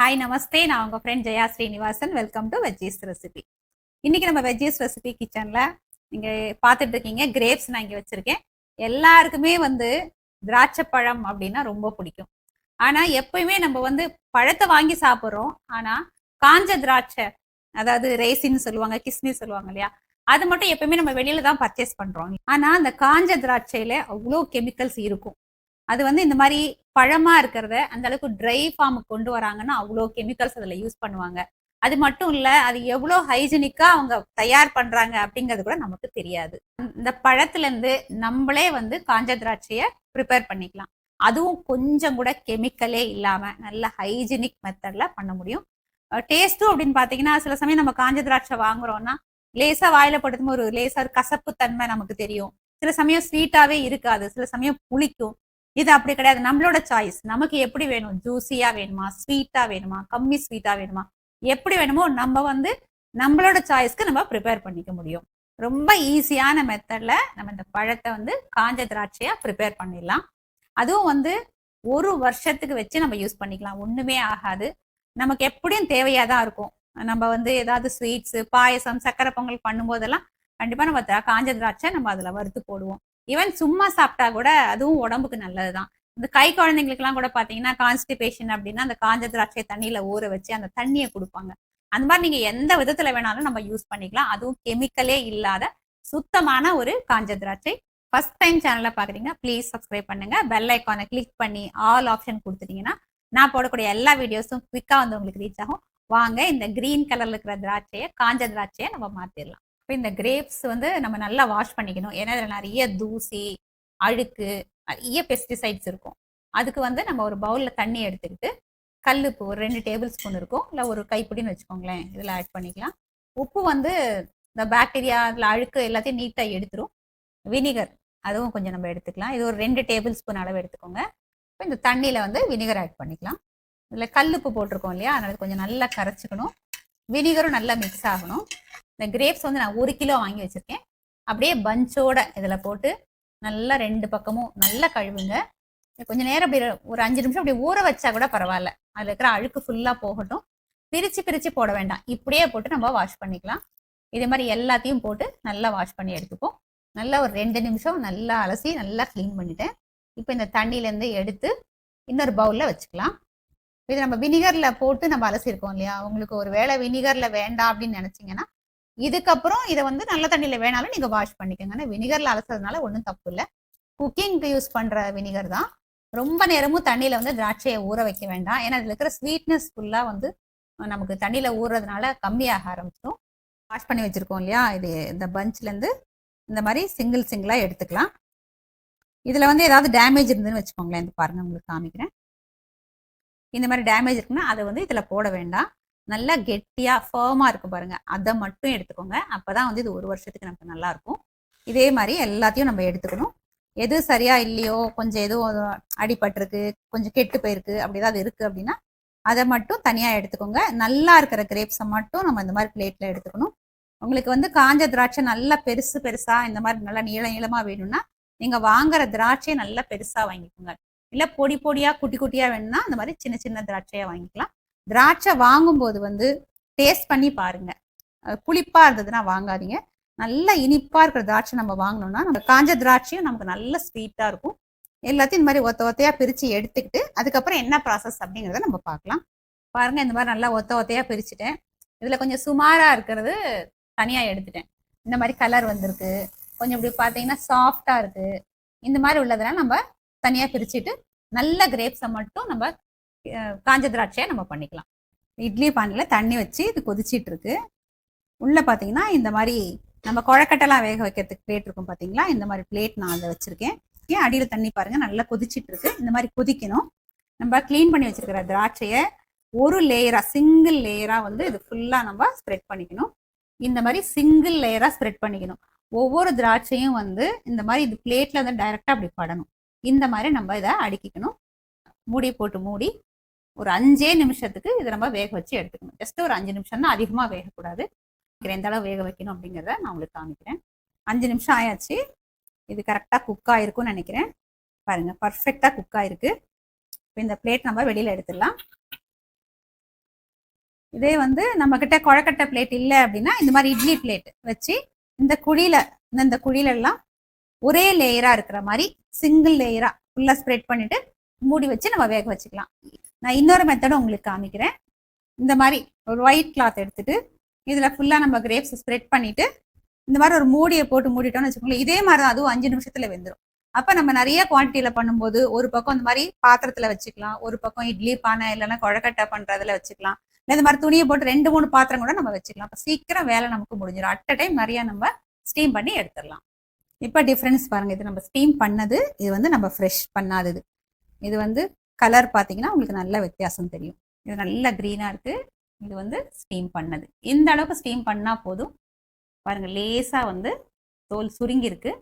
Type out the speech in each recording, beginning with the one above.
Hi நமஸ்தே நான் உங்கள் friend Jaya Srinivasan. Welcome to veggies recipe இன்றைக்கி நம்ம வெஜ்ஜீஸ் ரெசிபி கிச்சனில் நீங்கள் பார்த்துட்டு இருக்கீங்க. கிரேப்ஸ் நான் இங்கே வச்சுருக்கேன். எல்லாருக்குமே வந்து திராட்சை பழம் அப்படின்னா ரொம்ப பிடிக்கும். ஆனால் எப்பயுமே நம்ம வந்து பழத்தை வாங்கி சாப்பிட்றோம். ஆனால் காஞ்ச திராட்சை அதாவது ரேசின்னு சொல்லுவாங்க கிஸ்மிஸ் சொல்லுவாங்க இல்லையா? அது மட்டும் எப்பயுமே நம்ம வெளியில தான் பர்ச்சேஸ் பண்றோம். ஆனா அந்த காஞ்ச திராட்சையில அவ்வளோ கெமிக்கல்ஸ் இருக்கும். அது வந்து இந்த மாதிரி பழமா இருக்கிறத அந்த அளவுக்கு ட்ரை ஃபார்முக்கு கொண்டு வராங்கன்னா அவ்வளோ கெமிக்கல்ஸ் அதில் யூஸ் பண்ணுவாங்க. அது மட்டும் இல்ல அது எவ்வளோ ஹைஜீனிக்கா அவங்க தயார் பண்றாங்க அப்படிங்கிறது கூட நமக்கு தெரியாது. இந்த பழத்துல இருந்து நம்மளே வந்து காஞ்ச திராட்சைய ப்ரிப்பேர் பண்ணிக்கலாம். அதுவும் கொஞ்சம் கூட கெமிக்கலே இல்லாம நல்ல ஹைஜீனிக் மெத்தட்ல பண்ண முடியும். டேஸ்ட்டும் அப்படின்னு பாத்தீங்கன்னா சில சமயம் நம்ம காஞ்ச திராட்சை வாங்குறோம்னா லேசா வாயில படுத்தும் ஒரு லேசா ஒரு கசப்பு தன்மை நமக்கு தெரியும். சில சமயம் ஸ்வீட்டாவே இருக்காது. சில சமயம் புளிக்கும். இது அப்படி கிடையாது. நம்மளோட சாய்ஸ் நமக்கு எப்படி வேணும்? ஜூஸியா வேணுமா? ஸ்வீட்டா வேணுமா? கம்மி ஸ்வீட்டா வேணுமா? எப்படி வேணுமோ நம்ம வந்து நம்மளோட சாய்ஸ்க்கு நம்ம ப்ரிப்பேர் பண்ணிக்க முடியும். ரொம்ப ஈஸியான மெத்தட்ல நம்ம இந்த பழத்தை வந்து காஞ்ச திராட்சையா ப்ரிப்பேர் பண்ணிடலாம். அதுவும் வந்து ஒரு வருஷத்துக்கு வச்சு நம்ம யூஸ் பண்ணிக்கலாம். ஒண்ணுமே ஆகாது. நமக்கு எப்படியும் தேவையா தான் இருக்கும். நம்ம வந்து ஏதாவது ஸ்வீட்ஸ் பாயசம் சக்கரை பொங்கல் பண்ணும்போதெல்லாம் கண்டிப்பா நம்ம காஞ்ச திராட்சை நம்ம அதுல வறுத்து போடுவோம். ஈவன் சும்மா சாப்பிட்டா கூட அதுவும் உடம்புக்கு நல்லது தான் இந்த கை குழந்தைங்களுக்குலாம் கூட பார்த்தீங்கன்னா கான்ஸ்டிபேஷன் அப்படின்னா அந்த காஞ்ச திராட்சை தண்ணியில் ஊற வச்சு அந்த தண்ணியை கொடுப்பாங்க. அந்த மாதிரி நீங்கள் எந்த விதத்தில் வேணாலும் நம்ம யூஸ் பண்ணிக்கலாம். அதுவும் கெமிக்கலே இல்லாத சுத்தமான ஒரு காஞ்ச திராட்சை. ஃபர்ஸ்ட் டைம் சேனலை பார்க்குறீங்க ப்ளீஸ் சப்ஸ்கிரைப் பண்ணுங்க. பெல் ஐக்கானை கிளிக் பண்ணி ஆல் ஆப்ஷன் கொடுத்துட்டீங்கன்னா நான் போடக்கூடிய எல்லா வீடியோஸும் குவிக்காக வந்து உங்களுக்கு ரீச் ஆகும். வாங்க இந்த கிரீன் கலர்ல இருக்கிற திராட்சையை காஞ்ச திராட்சையை நம்ம மாற்றிடலாம் இப்போ இந்த கிரேப்ஸ் வந்து நம்ம நல்லா வாஷ் பண்ணிக்கணும். ஏன்னா இதில் நிறைய தூசி அழுக்கு நிறைய பெஸ்டிசைட்ஸ் இருக்கும். அதுக்கு வந்து நம்ம ஒரு பவுலில் தண்ணி எடுத்துக்கிட்டு கல்லுப்பு ஒரு ரெண்டு டேபிள் ஸ்பூன் இருக்கும். இல்லை ஒரு கைப்பிடின்னு வச்சுக்கோங்களேன். இதில் ஆட் பண்ணிக்கலாம். உப்பு வந்து இந்த பாக்டீரியா அதில் அழுக்கு எல்லாத்தையும் நீட்டாக எடுத்துரும். வினிகர் அதுவும் கொஞ்சம் நம்ம எடுத்துக்கலாம். இது ஒரு ரெண்டு டேபிள் ஸ்பூன் அளவு எடுத்துக்கோங்க. இப்போ இந்த தண்ணியில் வந்து வினிகர் ஆட் பண்ணிக்கலாம். இதில் கல்லுப்பு போட்டிருக்கோம் இல்லையா? அதனால் கொஞ்சம் நல்லா கரைச்சிக்கணும். வினிகரும் நல்லா மிக்ஸ் ஆகணும். இந்த கிரேப்ஸ் வந்து நான் ஒரு கிலோ வாங்கி வச்சிருக்கேன். அப்படியே பஞ்சோட இதில் போட்டு நல்லா ரெண்டு பக்கமும் நல்லா கழுவுங்க. கொஞ்சம் நேரம் அப்படி ஒரு அஞ்சு நிமிஷம் அப்படி ஊற வச்சா கூட பரவாயில்ல. அதில் இருக்கிற அழுக்கு ஃபுல்லாக போகட்டும். பிரித்து பிரித்து போட வேண்டாம். இப்படியே போட்டு நம்ம வாஷ் பண்ணிக்கலாம். இதே மாதிரி எல்லாத்தையும் போட்டு நல்லா வாஷ் பண்ணி எடுத்துப்போம். நல்லா ஒரு ரெண்டு நிமிஷம் நல்லா அலசி நல்லா க்ளீன் பண்ணிட்டேன். இப்போ இந்த தண்ணியிலேருந்து எடுத்து இன்னொரு பவுலில் வச்சுக்கலாம். இது நம்ம வினிகரில் போட்டு நம்ம அலசிருக்கோம் இல்லையா? உங்களுக்கு ஒரு வேளை வினிகரில் வேண்டாம் அப்படின்னு நினச்சிங்கன்னா இதுக்கப்புறம் இதை வந்து நல்ல தண்ணியில் வேணாலும் நீங்கள் வாஷ் பண்ணிக்கோங்க. ஆனா வினிகரில் அலசுறதுனால ஒன்றும் தப்பு இல்லை. குக்கிங்க்கு யூஸ் பண்ணுற வினிகர் தான். ரொம்ப நேரமும் தண்ணியில் வந்து திராட்சையை ஊற வைக்க வேண்டாம். ஏன்னா அதில் இருக்கிற ஸ்வீட்னஸ் ஃபுல்லாக வந்து நமக்கு தண்ணியில் ஊறுறதுனால கம்மியாக ஆரம்பிச்சிடும். வாஷ் பண்ணி வச்சுருக்கோம் இல்லையா? இது இந்த பஞ்ச்லேருந்து இந்த மாதிரி சிங்கிள் சிங்கிளாக எடுத்துக்கலாம். இதில் வந்து ஏதாவது டேமேஜ் இருந்துன்னு வச்சுக்கோங்களேன். இந்த பாருங்கள் உங்களுக்கு காமிக்கிறேன். இந்த மாதிரி டேமேஜ் இருக்குன்னா அதை வந்து இதில் போட வேண்டாம். நல்லா கெட்டியாக ஃபேமா இருக்கும் பாருங்கள் அதை மட்டும் எடுத்துக்கோங்க. அப்போ தான் வந்து இது ஒரு வருஷத்துக்கு நமக்கு நல்லாயிருக்கும். இதே மாதிரி எல்லாத்தையும் நம்ம எடுத்துக்கணும். எது சரியாக இல்லையோ கொஞ்சம் எதுவும் அடிபட்டிருக்கு கொஞ்சம் கெட்டு போயிருக்கு அப்படி ஏதாவது இருக்குது அப்படின்னா அதை மட்டும் தனியாக எடுத்துக்கோங்க. நல்லா இருக்கிற கிரேப்ஸை மட்டும் நம்ம இந்த மாதிரி பிளேட்டில் எடுத்துக்கணும். உங்களுக்கு வந்து காஞ்ச திராட்சை நல்லா பெருசு பெருசாக இந்த மாதிரி நல்லா நீள நீளமாக வேணும்னா நீங்கள் வாங்குற திராட்சையை நல்லா பெருசாக வாங்கிக்கோங்க. இல்லை பொடி பொடியாக குட்டி குட்டியாக வேணும்னா அந்த மாதிரி சின்ன சின்ன திராட்சையாக வாங்கிக்கலாம். திராட்சை வாங்கும்போது வந்து டேஸ்ட் பண்ணி பாருங்க. புளிப்பா இருந்ததுன்னா வாங்காதீங்க. நல்லா இனிப்பா இருக்கிற திராட்சை நம்ம வாங்கினோம்னா நம்ம காஞ்ச திராட்சையும் நமக்கு நல்ல ஸ்வீட்டா இருக்கும். எல்லாத்தையும் இந்த மாதிரி ஒத்த ஒத்தையா பிரிச்சு எடுத்துக்கிட்டு அதுக்கப்புறம் என்ன ப்ராசஸ் அப்படிங்கிறத நம்ம பார்க்கலாம். பாருங்க இந்த மாதிரி நல்லா ஒத்த ஒத்தையா பிரிச்சுட்டேன். இதுல கொஞ்சம் சுமாரா இருக்கிறது தனியா எடுத்துட்டேன். இந்த மாதிரி கலர் வந்திருக்கு. கொஞ்சம் இப்படி பார்த்தீங்கன்னா சாஃப்டா இருக்கு. இந்த மாதிரி உள்ளதெல்லாம் நம்ம தனியா பிரிச்சுட்டு நல்ல கிரேப்ஸை மட்டும் நம்ம காஞ்ச திராட்சையை நம்ம பண்ணிக்கலாம். இட்லி பானையில் தண்ணி வச்சு இது கொதிச்சிட்டு இருக்கு உள்ளே பார்த்தீங்கன்னா இந்த மாதிரி நம்ம குழக்கட்டெல்லாம் வேக வைக்கிறதுக்கு பிளேட் இருக்கும் பார்த்தீங்களா இந்த மாதிரி பிளேட் நான் அதை வச்சுருக்கேன். ஏன் அடியில் தண்ணி பாருங்கள் நல்லா கொதிச்சிட்டு இருக்கு இந்த மாதிரி கொதிக்கணும். நம்ம க்ளீன் பண்ணி வச்சிருக்கிற திராட்சையை ஒரு லேயராக சிங்கிள் லேயராக வந்து இது ஃபுல்லாக நம்ம ஸ்ப்ரெட் பண்ணிக்கணும். இந்த மாதிரி சிங்கிள் லேயராக ஸ்ப்ரெட் பண்ணிக்கணும். ஒவ்வொரு திராட்சையும் வந்து இந்த மாதிரி இது பிளேட்டில் வந்து டைரெக்டாக அப்படி படணும். இந்த மாதிரி நம்ம இதை அடுக்கிக்கணும். மூடி போட்டு மூடி ஒரு அஞ்சே நிமிஷத்துக்கு இதை நம்ம வேக வச்சு எடுத்துக்கணும். ஜஸ்ட் ஒரு அஞ்சு நிமிஷம் தான் வேகக்கூடாது. எந்த அளவு வேக வைக்கணும் அப்படிங்கிறத நான் உங்களுக்கு காமிக்கிறேன். அஞ்சு நிமிஷம் ஆயாச்சு. இது கரெக்டாக குக் ஆயிருக்கும்னு நினைக்கிறேன். பாருங்க பர்ஃபெக்டாக குக் ஆயிருக்கு. இப்போ இந்த பிளேட் நம்ம வெளியில் எடுத்துடலாம். இதே வந்து நம்ம கிட்ட குழக்கட்டை பிளேட் இல்லை அப்படின்னா இந்த மாதிரி இட்லி பிளேட் வச்சு இந்த குழியில இந்த இந்த ஒரே லேயரா இருக்கிற மாதிரி சிங்கிள் லேயரா ஃபுல்லா ஸ்ப்ரெட் பண்ணிட்டு மூடி வச்சு நம்ம வேக வச்சுக்கலாம். நான் இன்னொரு மெத்தடும் உங்களுக்கு காமிக்கிறேன். இந்த மாதிரி ஒரு ஒயிட் கிளாத் எடுத்துட்டு இதில் ஃபுல்லாக நம்ம கிரேப்ஸ் ஸ்ப்ரெட் பண்ணிவிட்டு இந்த மாதிரி ஒரு மூடியை போட்டு மூடிட்டோம்னு வச்சுக்கோங்களேன் இதே மாதிரி தான் அதுவும் அஞ்சு நிமிஷத்தில் வெந்துடும் அப்போ நம்ம நிறைய குவான்டிட்டியில் பண்ணும்போது ஒரு பக்கம் இந்த மாதிரி பாத்திரத்தில் வச்சுக்கலாம் ஒரு பக்கம் இட்லி பானை இல்லைன்னா குழக்கட்டை பண்ணுறதுல வச்சுக்கலாம். இல்லை இந்த மாதிரி துணியை போட்டு ரெண்டு மூணு பாத்திரம் கூட நம்ம வச்சுக்கலாம். அப்போ சீக்கிரம் வேலை நமக்கு முடிஞ்சிடும் அட் டைம் நிறையா நம்ம ஸ்டீம் பண்ணி எடுத்துடலாம். இப்போ டிஃப்ரென்ஸ் பாருங்கள் இது நம்ம ஸ்டீம் பண்ணது இது வந்து நம்ம ஃப்ரெஷ் பண்ணாதது. இது வந்து கலர் பார்த்தீங்கன்னா உங்களுக்கு நல்ல வித்தியாசம் தெரியும். இது நல்ல க்ரீனாக இருக்குது இது வந்து ஸ்டீம் பண்ணது. இந்த அளவுக்கு ஸ்டீம் பண்ணால் போதும். பாருங்கள் லேசாக வந்து தோல் சுருங்கியிருக்கு.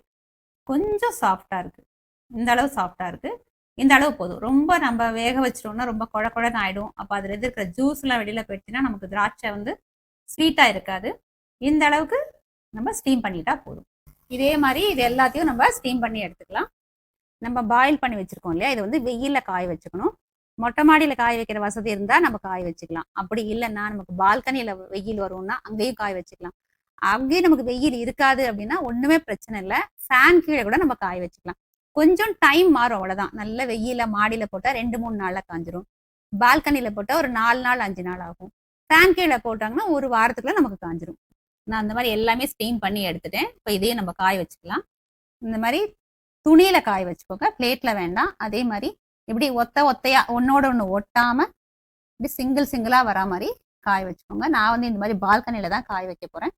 கொஞ்சம் சாஃப்டாக இருக்குது இந்த அளவு சாஃப்டாக இருக்குது இந்த அளவு போதும். ரொம்ப நம்ம வேக வச்சிட்டோம்னா ரொம்ப குழ குழன்னு ஆகிடும் அப்போ அதில் இருக்கிற ஜூஸ்லாம் வெளியில் வெளியில போயிடுச்சுன்னா நமக்கு திராட்சை வந்து ஸ்வீட்டாக இருக்காது. இந்த அளவுக்கு நம்ம ஸ்டீம் பண்ணிட்டா போதும். இதே மாதிரி இது எல்லாத்தையும் நம்ம ஸ்டீம் பண்ணி எடுத்துக்கலாம். நம்ம பாயில் பண்ணி வச்சிருக்கோம் இல்லையா? இது வந்து வெயிலில் காய வச்சுக்கணும். மொட்டை மாடியில காய வைக்கிற வசதி இருந்தா நம்ம காய வச்சுக்கலாம். அப்படி இல்லைன்னா நமக்கு பால்கனியில வெயில் வரும்னா அங்கேயும் காய வச்சுக்கலாம். அங்கேயும் நமக்கு வெயில் இருக்காது அப்படின்னா ஒண்ணுமே பிரச்சனை இல்லை. ஃபேன் கீழே கூட நம்ம காய வச்சுக்கலாம். கொஞ்சம் டைம் மாறும் அவ்வளவுதான். நல்ல வெயில மாடியில போட்டா ரெண்டு மூணு நாள்ல காஞ்சிரும். பால்கனியில போட்டா ஒரு நாலு நாள் அஞ்சு நாள் ஆகும். ஃபேன் கீழே போட்டாங்கன்னா ஒரு வாரத்துக்குள்ள நமக்கு காஞ்சிரும். நான் அந்த மாதிரி எல்லாமே ஸ்டீம் பண்ணி எடுத்துட்டேன். இப்போ இதையும் நம்ம காய வச்சுக்கலாம். இந்த மாதிரி துணியில காய வச்சுக்கோங்க. பிளேட்ல வேண்டாம். அதே மாதிரி இப்படி ஒத்த ஒத்தையா ஒன்னோட ஒன்று ஒட்டாம இப்படி சிங்கிள் சிங்கிளா வரா மாதிரி காய வச்சுக்கோங்க. நான் வந்து இந்த மாதிரி பால்கனியில தான் காய வைக்க போறேன்.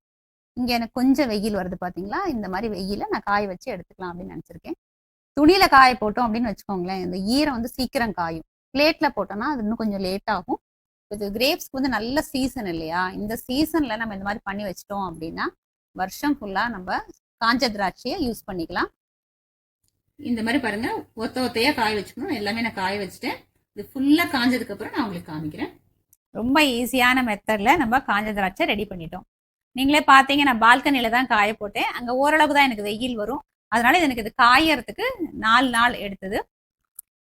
இங்க எனக்கு கொஞ்சம் வெயில் வருது பாத்தீங்களா? இந்த மாதிரி வெயில நான் காய வச்சு எடுத்துக்கலாம் அப்படின்னு நினைச்சிருக்கேன். துணியில காய போட்டோம் அப்படின்னு வச்சுக்கோங்களேன். இந்த ஈரம் வந்து சீக்கிரம் காயும். பிளேட்ல போட்டோம்னா அது இன்னும் கொஞ்சம் லேட் ஆகும். இது கிரேப்ஸ்க்கு வந்து நல்ல சீசன் இல்லையா? இந்த சீசன்ல நம்ம இந்த மாதிரி பண்ணி வச்சிட்டோம் அப்படின்னா வருஷம் ஃபுல்லா நம்ம காஞ்ச திராட்சையை யூஸ் பண்ணிக்கலாம். இந்த மாதிரி பாருங்க. ஒத்த ஒத்தையா காய வச்சுக்கணும். எல்லாமே நான் காய வச்சுட்டேன். இது ஃபுல்லா காஞ்சதுக்கு அப்புறம் நான் உங்களுக்கு காமிக்கிறேன். ரொம்ப ஈஸியான மெத்தட்ல நம்ம காஞ்ச திராட்சை ரெடி பண்ணிட்டோம். நீங்களே பார்த்தீங்க நான் பால்கனில தான் காய போட்டேன். அங்க ஓரளவு தான் எனக்கு வெயில் வரும். அதனால இது எனக்கு இது காயறதுக்கு நாலு நாள் எடுத்தது.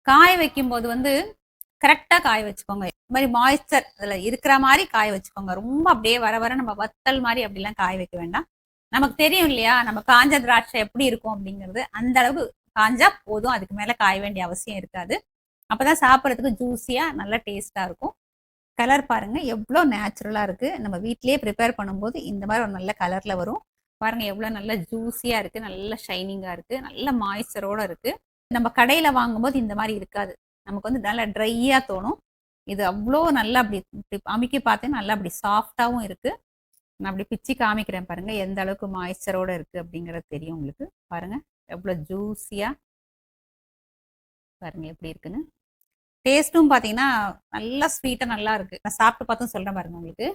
காய வைக்கும் போது வந்து கரெக்டா காய வச்சுக்கோங்க. இந்த மாதிரி மாய்ஸ்சர் அதுல இருக்கிற மாதிரி காய வச்சுக்கோங்க. ரொம்ப அப்படியே வர வர நம்ம வத்தல் மாதிரி அப்படிலாம் காய வைக்க வேண்டாம். நமக்கு தெரியும் இல்லையா? நம்ம காஞ்ச திராட்சை எப்படி இருக்கும் அப்படிங்கிறது. அந்த அளவுக்கு காஞ்சா போதும். அதுக்கு மேல காய வேண்டிய அவசியம் இருக்காது. அப்பதான் சாப்பிட்றதுக்கு ஜூஸியா நல்லா டேஸ்டா இருக்கும். கலர் பாருங்க. எவ்வளோ நேச்சுரலா இருக்கு. நம்ம வீட்லயே ப்ரிப்பேர் பண்ணும்போது இந்த மாதிரி ஒரு நல்ல கலர்ல வரும். பாருங்க எவ்வளோ நல்ல ஜூஸியா இருக்கு. நல்ல ஷைனிங்கா இருக்கு. நல்ல மாய்ஸ்சரோட இருக்கு. நம்ம கடையில வாங்கும்போது இந்த மாதிரி இருக்காது. நமக்கு வந்து நல்லா ட்ரையா தோணும். இது அவ்வளோ நல்லா அப்படி இப்படி அமுக்கி பார்த்தேன். நல்லா அப்படி சாஃப்டாகவும் இருக்கு. நான் அப்படி பிச்சு காமிக்கிறேன் பாருங்க. எந்த அளவுக்கு மாய்ஸ்சரோட இருக்கு அப்படிங்கிறது தெரியும் உங்களுக்கு. பாருங்க. எவ்வளோ ஜூஸியா? பாருங்க எப்படி இருக்குன்னு. டேஸ்ட்டும் பார்த்தீங்கன்னா நல்லா ஸ்வீட்டாக நல்லா இருக்கு. நான் சாப்பிட்டு பார்த்தும் சொல்கிறேன் பாருங்க உங்களுக்கு.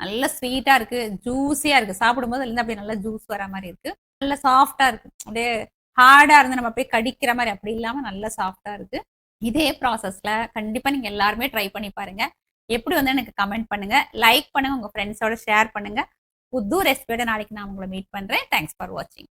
நல்ல ஸ்வீட்டா இருக்கு. ஜூஸியாக இருக்கு. சாப்பிடும்போது இருந்து அப்படியே நல்லா ஜூஸ் வர மாதிரி இருக்கு. நல்ல சாஃப்டா இருக்கு. அப்படியே ஹார்டா இருந்து நம்ம அப்படியே கடிக்கிற மாதிரி அப்படி இல்லாம நல்ல சாஃப்டா இருக்கு. இதே ப்ராசஸ்ல கண்டிப்பா நீங்க எல்லாருமே ட்ரை பண்ணி பாருங்க. எப்படி வந்து எனக்கு கமெண்ட் பண்ணுங்க. லைக் பண்ணுங்க. உங்க ஃப்ரெண்ட்ஸோட ஷேர் பண்ணுங்க. புது ரெசிபியோட நாளைக்கு நான் உங்களை மீட் பண்றேன். தேங்க்ஸ் ஃபார் வாட்சிங்